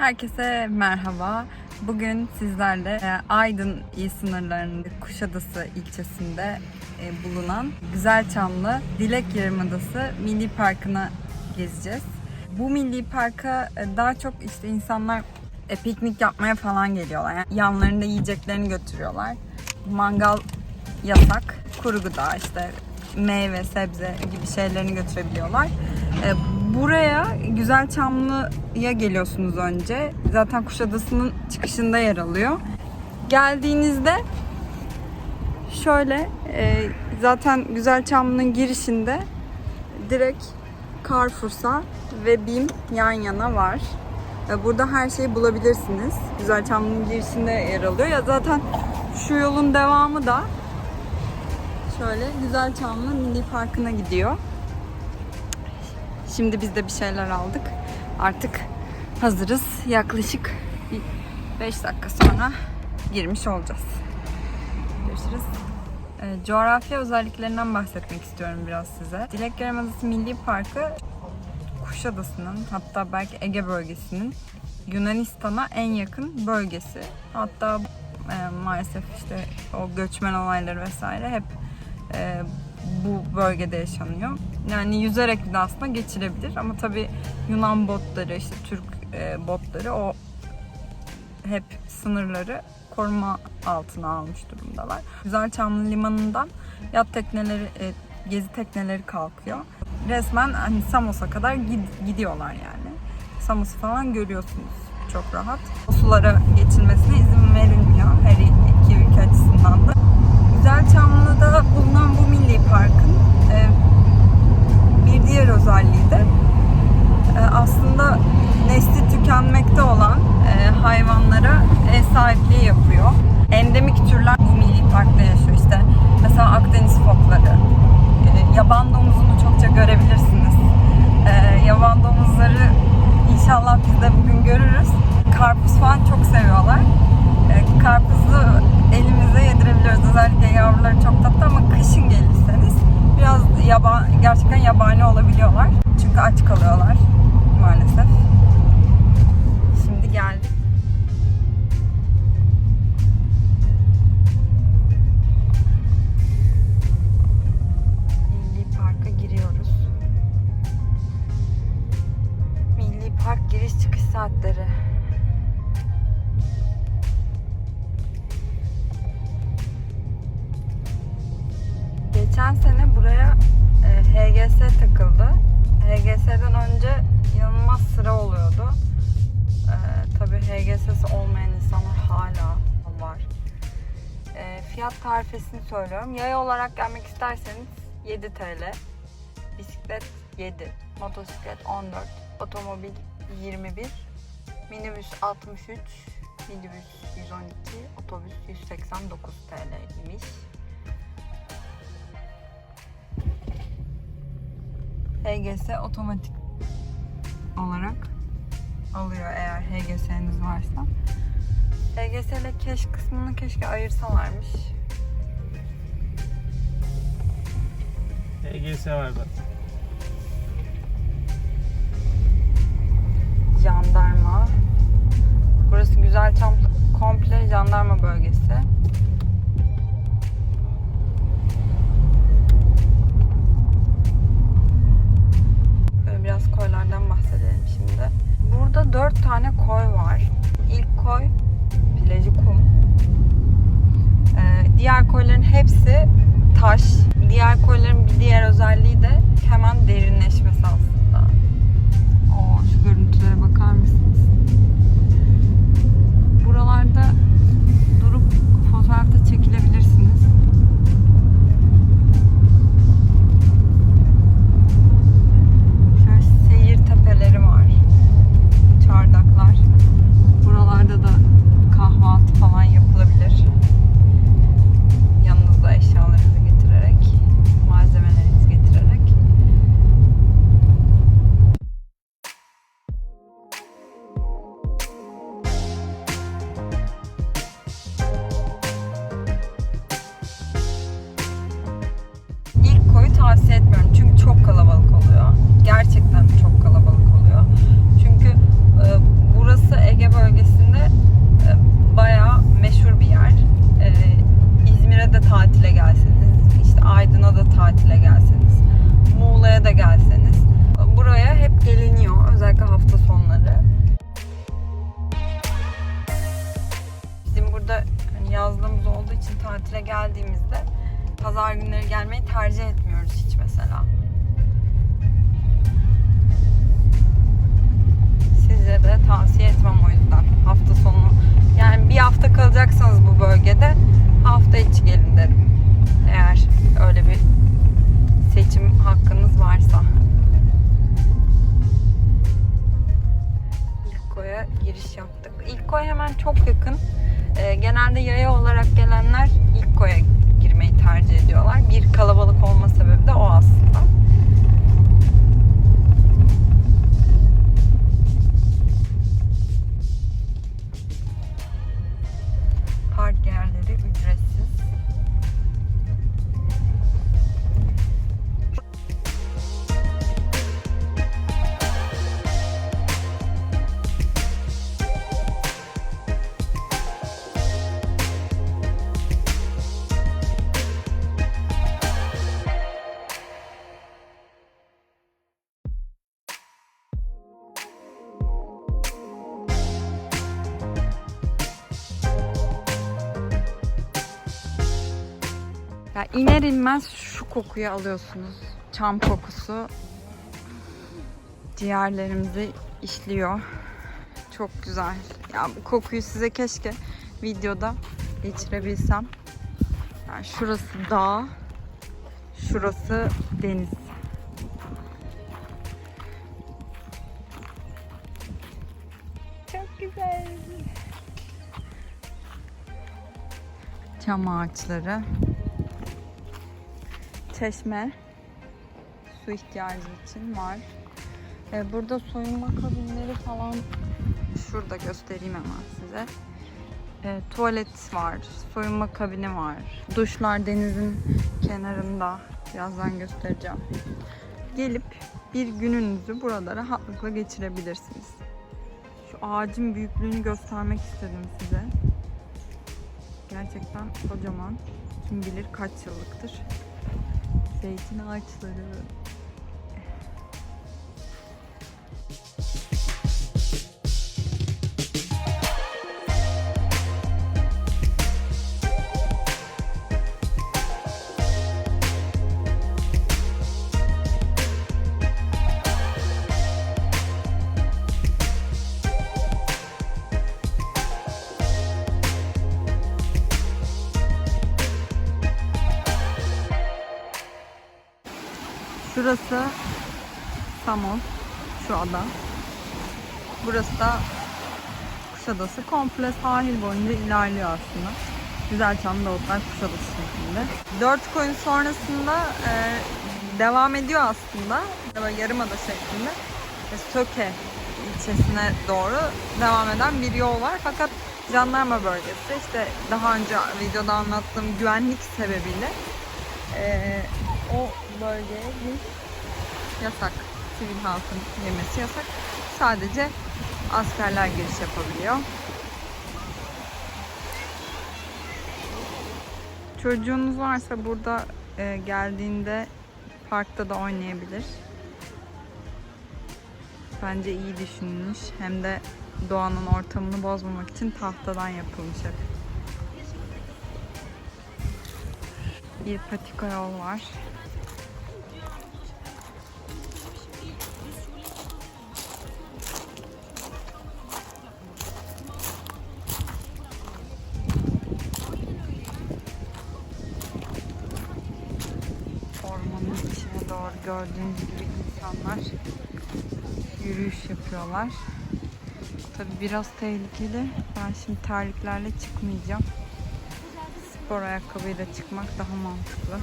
Herkese merhaba. Bugün sizlerle e, Aydın il sınırlarında Kuşadası ilçesinde e, bulunan Güzelçamlı Dilek Yarımadası Milli Parkı'na gezeceğiz. Bu milli parka e, daha çok işte insanlar piknik yapmaya falan geliyorlar. Yani yanlarında yiyeceklerini götürüyorlar. Mangal yasak. Kuru gıda işte meyve, sebze gibi şeylerini götürebiliyorlar. Buraya Güzelçamlı'ya geliyorsunuz önce. Zaten Kuşadası'nın çıkışında yer alıyor. Geldiğinizde şöyle e, zaten Güzelçamlı'nın girişinde direkt Carrefour'sa ve BİM yan yana var. Burada her şeyi bulabilirsiniz. Güzelçamlı'nın girişinde yer alıyor. Ya zaten şu yolun devamı da şöyle Güzelçamlı Milli Parkı'na gidiyor. Şimdi biz de bir şeyler aldık. Artık hazırız. Yaklaşık 5 dakika sonra girmiş olacağız. Görüşürüz. Ee, coğrafya özelliklerinden bahsetmek istiyorum biraz size. Dilek Yarımadası Milli Parkı Kuşadası'nın hatta belki Ege bölgesinin Yunanistan'a en yakın bölgesi. Hatta e, maalesef işte o göçmen olayları vesaire hep e, bu bölgede yaşanıyor. Yani yüzerek bile aslında geçilebilir ama tabii Yunan botları, işte Türk e, botları o hep sınırları koruma altına almış durumdalar. Güzelçamlı Limanı'ndan yat tekneleri, e, gezi tekneleri kalkıyor. Resmen hani Samos'a kadar gid- gidiyorlar yani. Samos'u falan görüyorsunuz çok rahat. O sulara geçilmesine izin verilmiyor her iki ülke açısından da. Güzelçamlı'da bulunan bu milli parkın e, bir diğer özelliği de e, aslında nesli tükenmekte olan e, hayvanlara ev sahipliği yapıyor. Endemik türler bu milli parkta yaşıyor. İşte mesela Akdeniz fokları, yaban domuzunu çokça görebilirsiniz. Yaban domuzları inşallah biz de bugün görürüz. Karpuz falan çok seviyorlar. Yedirebiliyoruz. Özellikle yavruları çok tatlı ama kışın gelirseniz biraz yaban, gerçekten yabani olabiliyorlar. Çünkü aç kalıyorlar maalesef. Şimdi geldik. Geçen sene buraya e, HGS takıldı. HGS'den önce inanılmaz sıra oluyordu. E, tabii HGS'si olmayan insanlar hala var. E, fiyat tarifesini söylüyorum. Yaya olarak gelmek isterseniz 7 TL. Bisiklet 7. Motosiklet 14. Otomobil 21. Minibüs 63. Minibüs 112. Otobüs 189 TL'ymiş. HGS otomatik olarak alıyor eğer HGS'niz varsa. HGS ile keş kısmını keşke ayırsalarmış. EGS var bak. Jandarma. Burası güzel komple jandarma bölgesi. Koylardan bahsedelim şimdi. Burada dört tane koy var. İlk koy plajı kum. Ee, diğer koyların hepsi taş. Diğer koyların bir diğer özelliği de hemen derinleşmesi pazar günleri gelmeyi tercih etmiyoruz hiç mesela. Size de tavsiye etmem o yüzden hafta sonu. Yani bir hafta kalacaksanız bu bölgede hafta içi gelin derim. Eğer öyle bir seçim hakkınız varsa. İlko'ya giriş yaptık. İlko'ya hemen çok yakın. Ee, genelde yaya olarak gelenler İlko'ya girmeyi tercih ediyorlar. Bir kalabalık olma sebebi de o aslında. Ya iner inmez şu kokuyu alıyorsunuz. Çam kokusu ciğerlerimizi işliyor. Çok güzel. Ya bu kokuyu size keşke videoda geçirebilsem. Yani şurası dağ, şurası deniz. Çok güzel. Çam ağaçları çeşme su ihtiyacı için var. Ee, burada soyunma kabinleri falan şurada göstereyim hemen size. Ee, tuvalet var, soyunma kabini var. Duşlar denizin kenarında. Birazdan göstereceğim. Gelip bir gününüzü burada rahatlıkla geçirebilirsiniz. Şu ağacın büyüklüğünü göstermek istedim size. Gerçekten kocaman. Kim bilir kaç yıllıktır. Zeytin ağaçları. Şurası Samos, şu ada. Burası da Kuşadası. Komple sahil boyunca ilerliyor aslında. Güzelçam Davutlar Kuşadası şeklinde. Dört koyun sonrasında e, devam ediyor aslında. Böyle yarımada şeklinde. E, Söke ilçesine doğru devam eden bir yol var. Fakat jandarma bölgesi işte daha önce videoda anlattığım güvenlik sebebiyle e, o bölgeye giriş yasak. Sivil halkın girmesi yasak. Sadece askerler giriş yapabiliyor. Çocuğunuz varsa burada e, geldiğinde parkta da oynayabilir. Bence iyi düşünülmüş. Hem de doğanın ortamını bozmamak için tahtadan yapılmış hep. Bir patika yol var. Gördüğünüz gibi insanlar yürüyüş yapıyorlar. Tabi biraz tehlikeli. Ben şimdi terliklerle çıkmayacağım. Spor ayakkabıyla çıkmak daha mantıklı.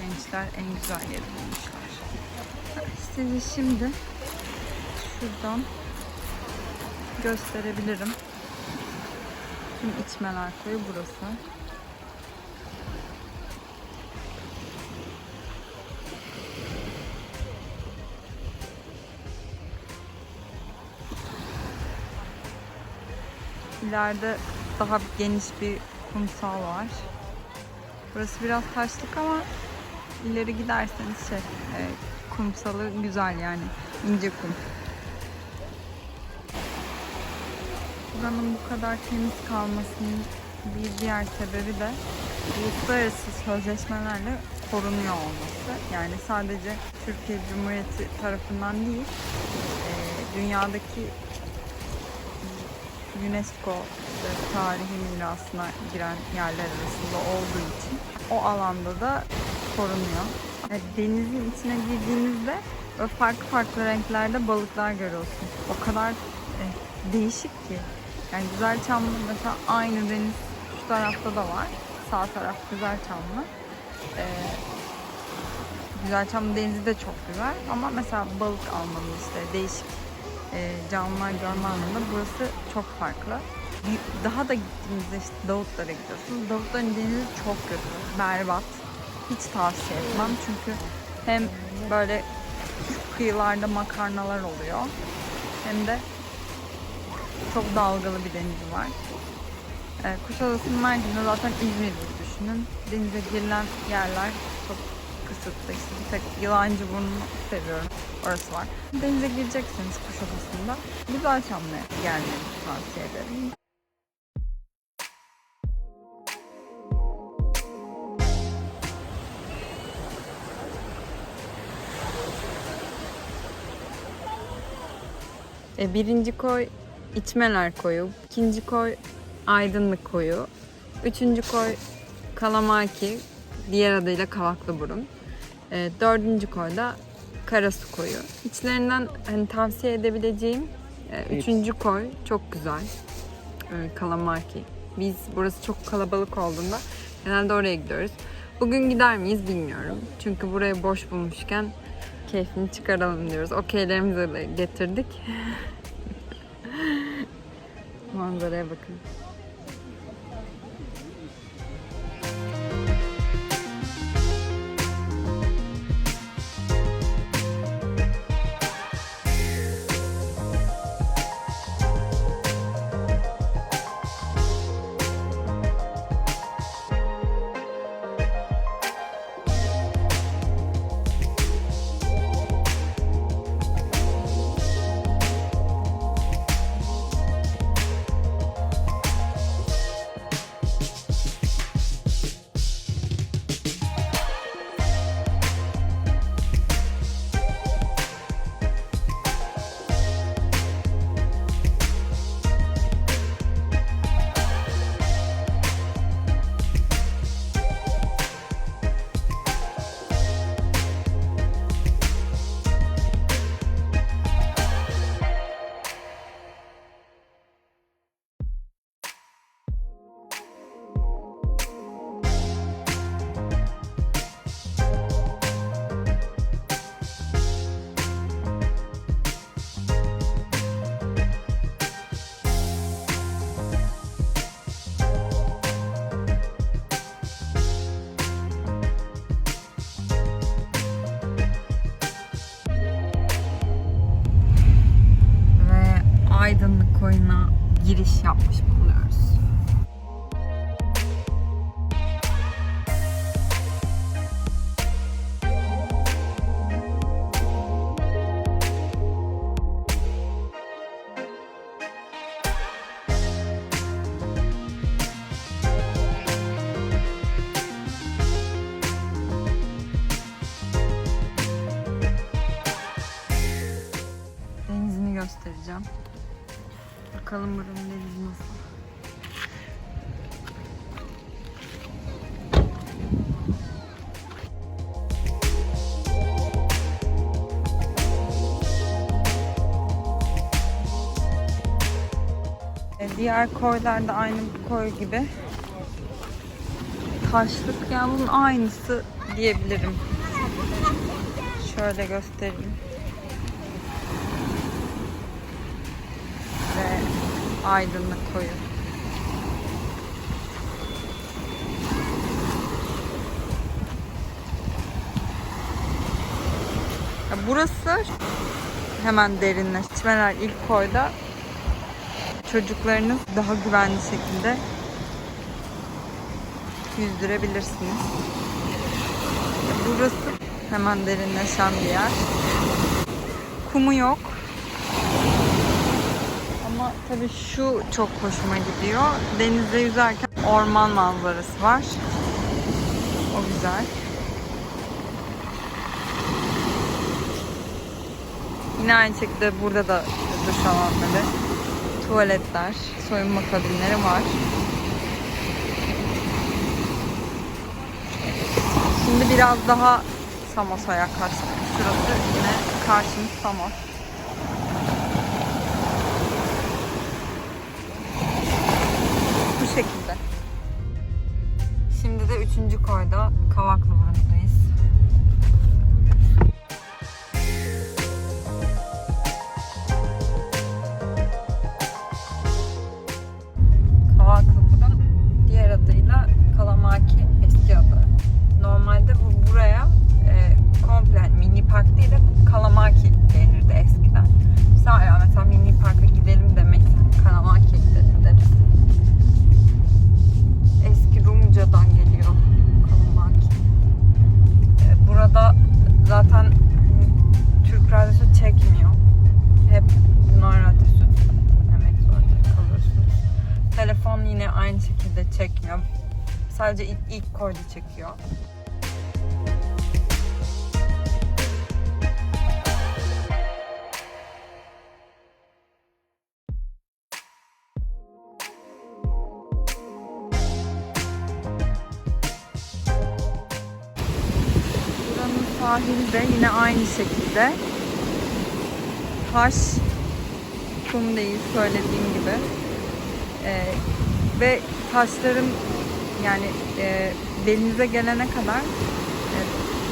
Gençler en güzel yeri bulmuşlar. Sizi şimdi şuradan gösterebilirim. Tüm içmeler koyu burası. İleride daha geniş bir kumsal var. Burası biraz taşlık ama ileri giderseniz şey, e, kumsalı güzel yani ince kum. Buranın bu kadar temiz kalmasının bir diğer sebebi de uluslararası sözleşmelerle korunuyor olması. Yani sadece Türkiye Cumhuriyeti tarafından değil, e, dünyadaki UNESCO tarihi mirasına giren yerler arasında olduğu için o alanda da korunuyor. Yani denizin içine girdiğinizde farklı farklı renklerde balıklar görüyorsun. O kadar e, değişik ki. Yani Güzelçamlı mesela aynı deniz şu tarafta da var. Sağ taraf Güzelçamlı. Ee, Güzelçamlı denizi de çok güzel ama mesela balık almanı işte değişik e, canlılar görme anlamında burası çok farklı. Daha da gittiğimizde işte Davutlara gidiyorsunuz. Davutların denizi çok kötü, berbat. Hiç tavsiye etmem çünkü hem böyle kıyılarda makarnalar oluyor hem de çok dalgalı bir denizi var. Ee, Kuşadası'nın merkezinde zaten İzmir gibi düşünün. Denize girilen yerler çok kısıtlı. İşte bir tek yılancı burnu seviyorum. Orası var. Denize girecekseniz Kuşadası'nda güzel Çamlı'ya gelmenizi tavsiye ederim. E, birinci koy İçmeler koyu, ikinci koy Aydınlık koyu, üçüncü koy Kalamaki, diğer adıyla Kavaklı Burun, e, dördüncü koy da Karasu koyu. İçlerinden hani tavsiye edebileceğim e, üçüncü koy çok güzel, e, Kalamaki. Biz burası çok kalabalık olduğunda genelde oraya gidiyoruz. Bugün gider miyiz bilmiyorum. Çünkü burayı boş bulmuşken keyfini çıkaralım diyoruz. Okeylerimizi de getirdik. Manzaraya bakın. Koyuna giriş yapmış bulunuyoruz. Diğer koylarda aynı bu koy gibi taşlık yani bunun aynısı diyebilirim. Şöyle göstereyim. ve aydınlık koyu. Burası hemen derinleşmeler ilk koyda çocuklarınız daha güvenli şekilde yüzdürebilirsiniz. Burası hemen derinleşen bir yer. Kumu yok. Ama tabii şu çok hoşuma gidiyor. Denizde yüzerken orman manzarası var. O güzel. Yine aynı şekilde burada da duş alanları, tuvaletler, soyunma kabinleri var. Şimdi biraz daha Samos'a yaklaştık. Şurası yine karşımız Samos. Bu şekilde. Şimdi de üçüncü koyda Kavaklı ilk, koydu çekiyor. Buranın sahili de yine aynı şekilde. Taş, kum değil söylediğim gibi. Ee, ve taşların yani e, denize gelene kadar e,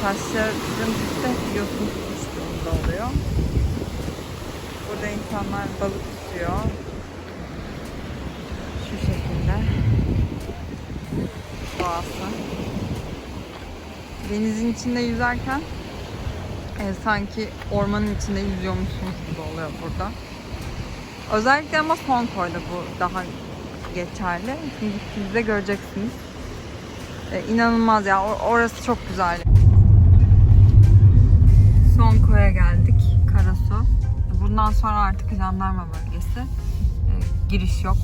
taşların üstte yosun tutuştuğunda oluyor. Burada insanlar balık tutuyor. Şu şekilde. Doğası. Denizin içinde yüzerken e, sanki ormanın içinde yüzüyormuşsunuz gibi oluyor burada. Özellikle ama son koyda bu daha geçerli. Şimdi gittiğinizde göreceksiniz. E, inanılmaz ya. Or- orası çok güzel. Son koya geldik. Karasu. Bundan sonra artık jandarma bölgesi. E, giriş yok.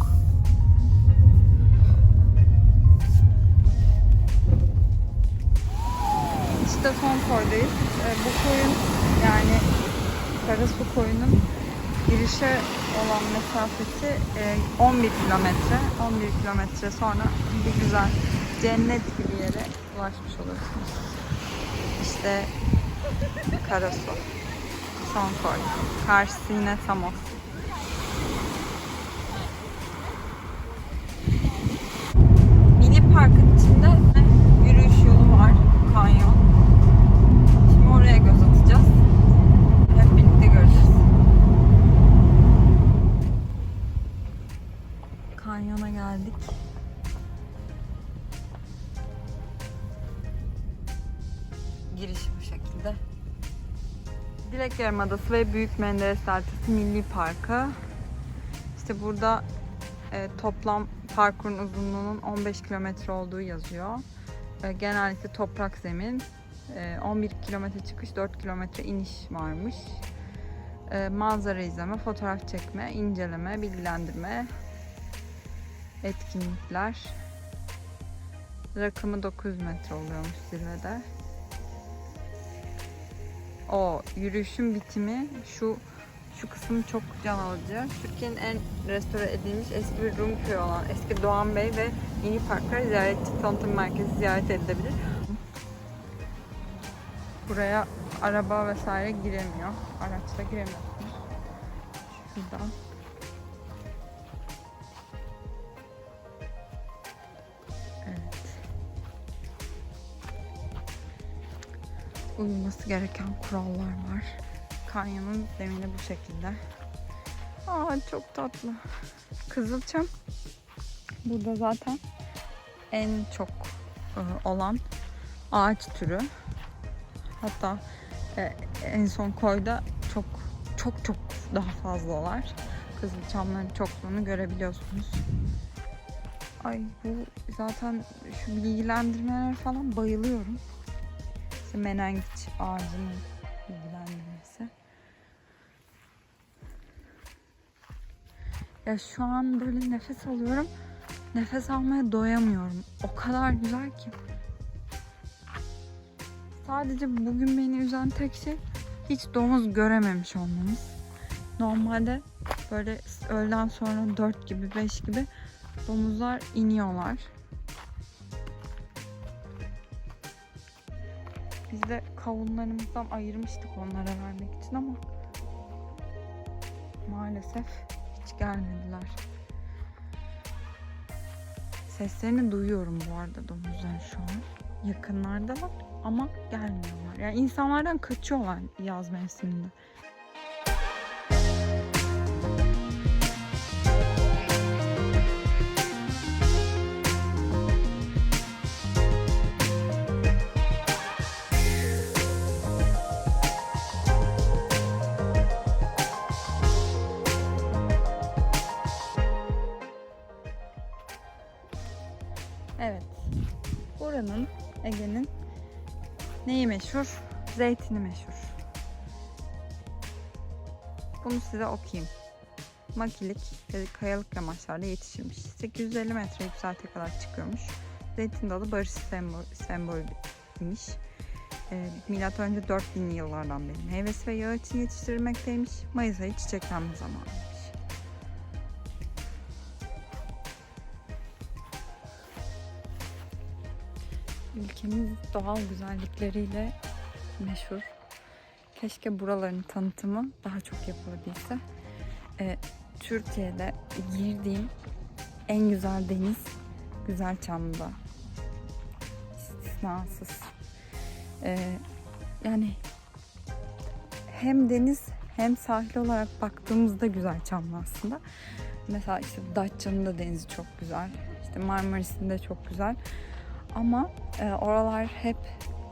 İşte son koydayız. E, bu koyun yani Karasu koyunun girişe olan mesafesi e, 11 kilometre. 11 kilometre sonra bir güzel cennet gibi yere ulaşmış olursunuz. İşte Karasu. Son koy. Karşısı yine Samos. Mini parkın Yarımadası ve Büyük Menderes Deltası Milli Parkı. İşte burada e, toplam parkurun uzunluğunun 15 kilometre olduğu yazıyor. E, genellikle toprak zemin. E, 11 kilometre çıkış, 4 kilometre iniş varmış. E, manzara izleme, fotoğraf çekme, inceleme, bilgilendirme, etkinlikler. Rakımı 900 metre oluyormuş zirvede. O yürüyüşün bitimi şu şu kısım çok can alıcı. Türkiye'nin en restore edilmiş eski bir Rum köyü olan eski Doğan Bey ve Mini Parklar ziyaretçi tanıtım merkezi ziyaret edilebilir. Buraya araba vesaire giremiyor. Araçla giremiyorsunuz. Şuradan. Uyulması gereken kurallar var. Kanyonun zemini bu şekilde. Aa çok tatlı. Kızılçam burada zaten en çok e, olan ağaç türü. Hatta e, en son koyda çok çok çok daha fazlalar. Kızılçamların çokluğunu görebiliyorsunuz. Ay bu zaten şu bilgilendirmeler falan bayılıyorum. İşte menengiç ağacının bilgilendirmesi. Ya şu an böyle nefes alıyorum. Nefes almaya doyamıyorum. O kadar güzel ki. Sadece bugün beni üzen tek şey hiç domuz görememiş olmamız. Normalde böyle öğleden sonra 4 gibi 5 gibi domuzlar iniyorlar. De kavunlarımızdan ayırmıştık onlara vermek için ama maalesef hiç gelmediler. Seslerini duyuyorum bu arada domuzların şu an. Yakınlardalar ama gelmiyorlar. Yani insanlardan kaçıyorlar yaz mevsiminde. Buranın Ege'nin neyi meşhur? Zeytini meşhur. Bunu size okuyayım. Makilik ve kayalık yamaçlarda yetişirmiş. 850 metre yükseltiye kadar çıkıyormuş. Zeytin dalı barış sembol, sembolüymüş. Ee, Milattan önce 4000'li yıllardan beri meyvesi ve yağı için yetiştirilmekteymiş. Mayıs ayı çiçeklenme zamanıymış. Ülkemiz doğal güzellikleriyle meşhur. Keşke buraların tanıtımı daha çok yapılabilse. Ee, Türkiye'de girdiğim en güzel deniz Güzelçam'da. İstisnasız. Ee, yani hem deniz hem sahil olarak baktığımızda Güzelçamlı aslında. Mesela işte Datça'nın da denizi çok güzel. İşte Marmaris'in de çok güzel. Ama e, oralar hep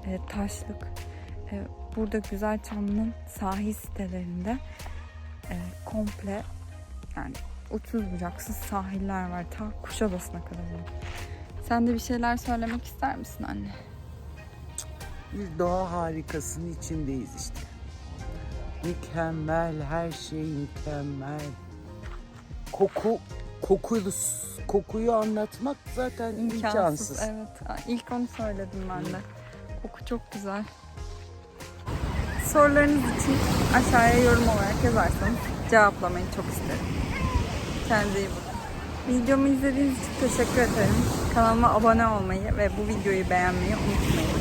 e, taşlık. E, burada Güzelçam'ın sahil sitelerinde e, komple yani uçsuz bucaksız sahiller var. Ta Kuşadası'na kadar. Sen de bir şeyler söylemek ister misin anne? Bir doğa harikasının içindeyiz işte. Mükemmel, her şey mükemmel. Koku, kokuyu, kokuyu anlatmak zaten imkansız. Evet. Aa, İlk onu söyledim ben de. Koku çok güzel. Sorularınız için aşağıya yorum olarak yazarsanız cevaplamayı çok isterim. Kendinize iyi bakın. Videomu izlediğiniz için teşekkür ederim. Kanalıma abone olmayı ve bu videoyu beğenmeyi unutmayın.